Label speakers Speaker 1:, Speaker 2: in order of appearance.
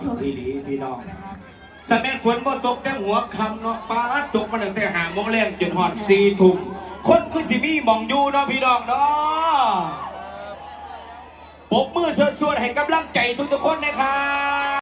Speaker 1: พี่ดีพี่น้องสแมัฝนบ่ตกแต่หัวคำเนาะป้าตกมาตั้งแต่หาโมงแรงจนหอดสี่ทุ่มคนคือสิมีมองอยู่เนาะพี่น้องเนาะปรบมือส่วนให้กำลังใจทุกทุกคนนะครับ